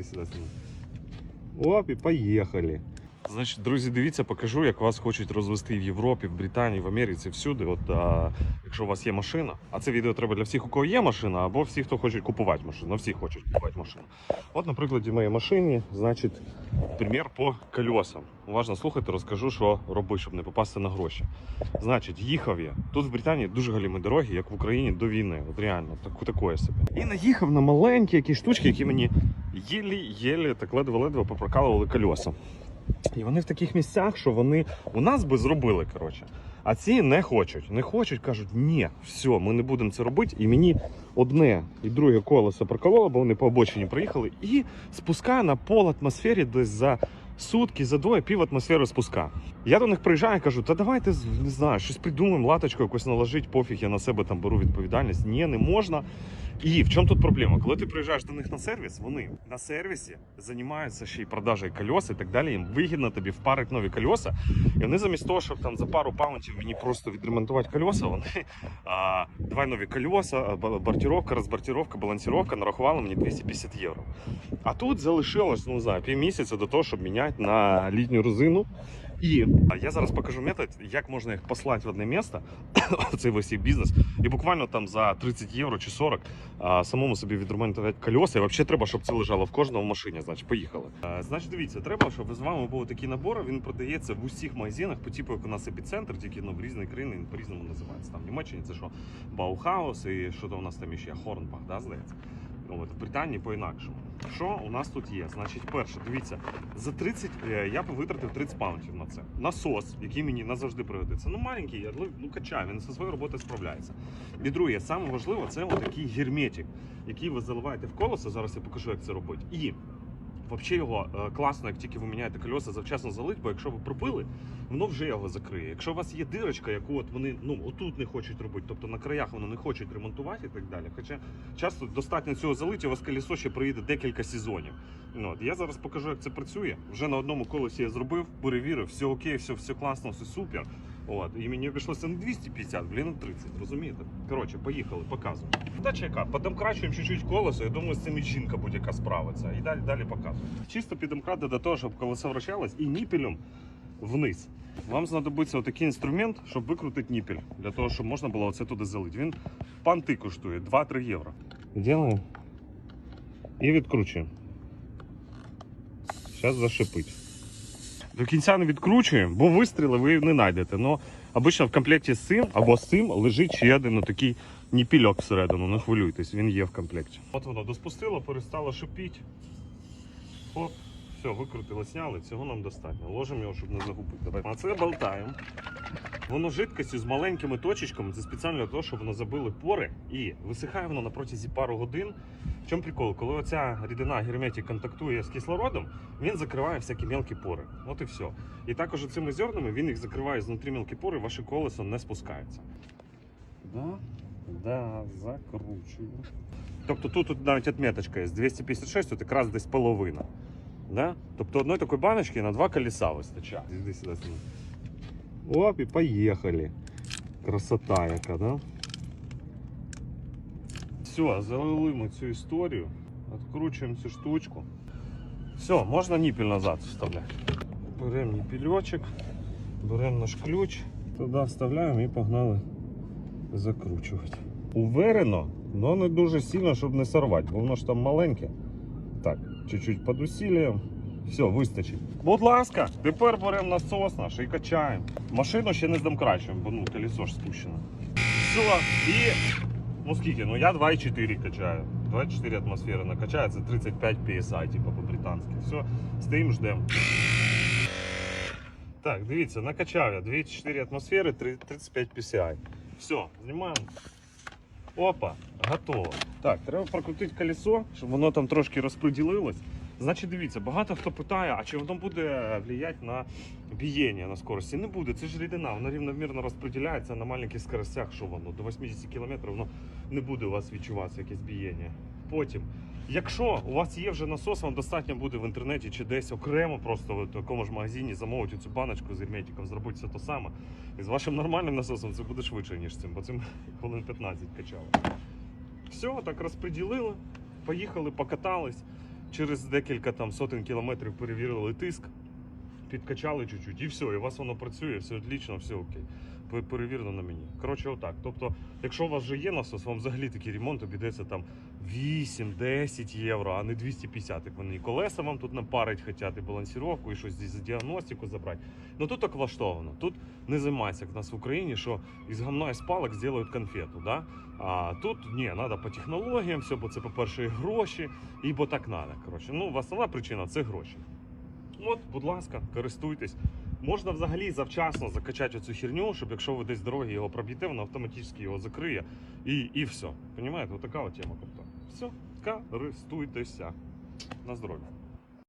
Іди сюди. Оп, і поїхали. Значить, друзі, дивіться, покажу, як вас хочуть розвести в Європі, в Британії, в Америці, всюди. От а, якщо у вас є машина, а це відео треба для всіх, у кого є машина, або всіх, хто хоче купувати машину. Ну, всі хочуть купувати машину. От, на прикладі моєї машині, значить, примір по колесам. Уважно слухайте, розкажу, що робити, щоб не попасти на гроші. Значить, їхав я. Тут в Британії дуже галімі дороги, як в Україні до війни. От реально, так, такое собі. І наїхав на маленькі якісь штучки, які мені єлі-єлі так ледве-ледве попрокалували кольоса. І вони в таких місцях, що вони у нас би зробили, коротше. А ці не хочуть. Не хочуть, кажуть, ні, все, ми не будемо це робити. І мені одне і друге колесо прокололо, бо вони по обочині приїхали, і спускає на пол атмосфері десь за сутки, за двоє пів атмосфери спуска. Я до них приїжджаю і кажу, та давайте не знаю, щось придумаємо, латочку якось наложить, пофіг, я на себе там беру відповідальність. Ні, не можна. І в чому тут проблема? Коли ти приїжджаєш до них на сервіс, вони на сервісі займаються ще й продажею кольос і так далі. Їм вигідно тобі впарити нові кольоса. І вони замість того, щоб там за пару паунтів мені просто відремонтувати кольоса, вони а, давай нові кольоса, а, ба- бортировка, розбортировка, балансировка нарахували мені 250 євро. А тут залишилось, ну не півмісяця до того, щоб міняти на літню резину. І я зараз покажу метод, як можна їх послати в одне місце, цей весь бізнес, і буквально там за 30 євро чи 40 самому собі відремонтувати колеса. І взагалі треба, щоб це лежало в кожному машині. Значить, поїхали. Значить, дивіться, треба, щоб з вами був такий набор. Він продається в усіх магазинах, по типу, як у нас епіцентр, тільки ну, в різні країни він по-різному називається. Там в Німеччині це що Баухаус і що то у нас там ще Хорнбах, да, здається. От, в Британії по-інакшому. Що у нас тут є? Значить, перше, дивіться, за 30 е, я витратив 30 паунтів на це. Насос, який мені назавжди пригодиться. Ну, маленький, але ну качаю, він зі своєю роботою справляється. І друге, саме важливе, це отакий герметик, який ви заливаєте в колесо. Зараз я покажу, як це робити. І Взагалі його е, класно, як тільки ви міняєте кольоса, завчасно залить, бо якщо ви пробили, воно вже його закриє. Якщо у вас є дирочка, яку от вони ну отут не хочуть робити, тобто на краях вони не хочуть ремонтувати і так далі. Хоча часто достатньо цього залиття, у вас колесо ще проїде декілька сезонів. Ну, от, я зараз покажу, як це працює. Вже на одному колесі я зробив, перевірив, все окей, все, все класно, все супер. От, і мені обійшлося не 250, блін, а 30, розумієте? Коротше, поїхали, показую. Задача яка? Подемкрачуємо чуть-чуть колесо, я думаю, з цим і жінка будь-яка справиться. І далі, далі показую. Чисто підемкрати до того, щоб колесо вращалось і ніпелем вниз. Вам знадобиться отакий інструмент, щоб викрутити ніпель, для того, щоб можна було оце туди залити. Він панти коштує 2-3 євро. Ділаємо і відкручуємо. Зараз зашипить. До кінця не відкручуємо, бо вистріли ви не знайдете. Но обично в комплекті з цим або з цим лежить ще один такий ніпільок всередину. Не хвилюйтесь, він є в комплекті. От воно доспустило, перестало шипіти. Хоп, все, викрутило, сняли, цього нам достатньо. Ложимо його, щоб не загубити. Давай. А це болтаємо. Воно жидкістю з маленькими точечками, це спеціально для того, щоб воно забили пори і висихає воно на протязі пару годин. В чому прикол? Коли оця рідина герметик контактує з кислородом, він закриває всякі мелкі пори. От і все. І також цими зернами він їх закриває знутрі мелкі пори, ваше колесо не спускається. Да, да, закручую. Тобто тут, тут навіть відміточка є з 256, тут якраз десь половина. Да? Тобто одної такої баночки на два колеса вистачає. Іди сюди, сюди. Оп, і поїхали. Красота яка, да? Все, залили ми цю історію. Откручуємо цю штучку. Все, можна ніпіль назад вставляти. Беремо ніпільочок, беремо наш ключ, туди вставляємо і погнали закручувати. Уверено, але не дуже сильно, щоб не сорвати, бо воно ж там маленьке. Так, чуть-чуть під усіллям. Все, вистачить. Будь ласка, тепер беремо насос наш і качаємо. Машину ще не здомкрачуємо, бо ну, колесо ж спущено. Все, і Ну скільки? Ну я 2,4 качаю. 24 атмосфери накачаю, це 35 PSI, типу по-британськи. Все, стоїмо, ждемо. Так, дивіться, накачав я 2,4 атмосфери, 35 PSI. Все, знімаємо. Опа, готово. Так, треба прокрутити колесо, щоб воно там трошки розподілилось. Значить, дивіться, багато хто питає, а чи воно буде впливати на бієння на скорості? Не буде, це ж рідина, вона рівномірно розподіляється на маленьких скоростях, що воно до 80 км воно не буде у вас відчуватися якесь бієння. Потім, якщо у вас є вже насос, вам достатньо буде в інтернеті чи десь окремо, просто в такому ж магазині замовити цю баночку з герметиком, зробити все те саме. І з вашим нормальним насосом це буде швидше, ніж цим, бо цим хвилин 15 качало. Все, так розподілили, поїхали, покатались. Через декілька там сотень кілометрів перевірили тиск, підкачали чуть-чуть, і все, і у вас воно працює, все відлічно, все окей. Пе- Перевірено на мені. Коротше, отак. Тобто, якщо у вас вже є насос, вам взагалі такий ремонт обійдеться там 8-10 євро, а не 250, як вони і колеса вам тут напарить хочуть, і балансіровку, і щось за діагностику забрати. Ну тут так влаштовано. Тут не займається, як в нас в Україні, що із гамна і з палок зроблять конфету. Да? А тут ні, треба по технологіям, все, бо це, по-перше, гроші, і бо так треба. Коротше, ну, основна причина це гроші. От, будь ласка, користуйтесь. Можна взагалі завчасно закачати оцю херню, щоб якщо ви десь дороги його проб'єте, воно автоматично його закриє і, і все. Понімаєте, отака от тема крута. Все, користуйтеся. На здоров'я.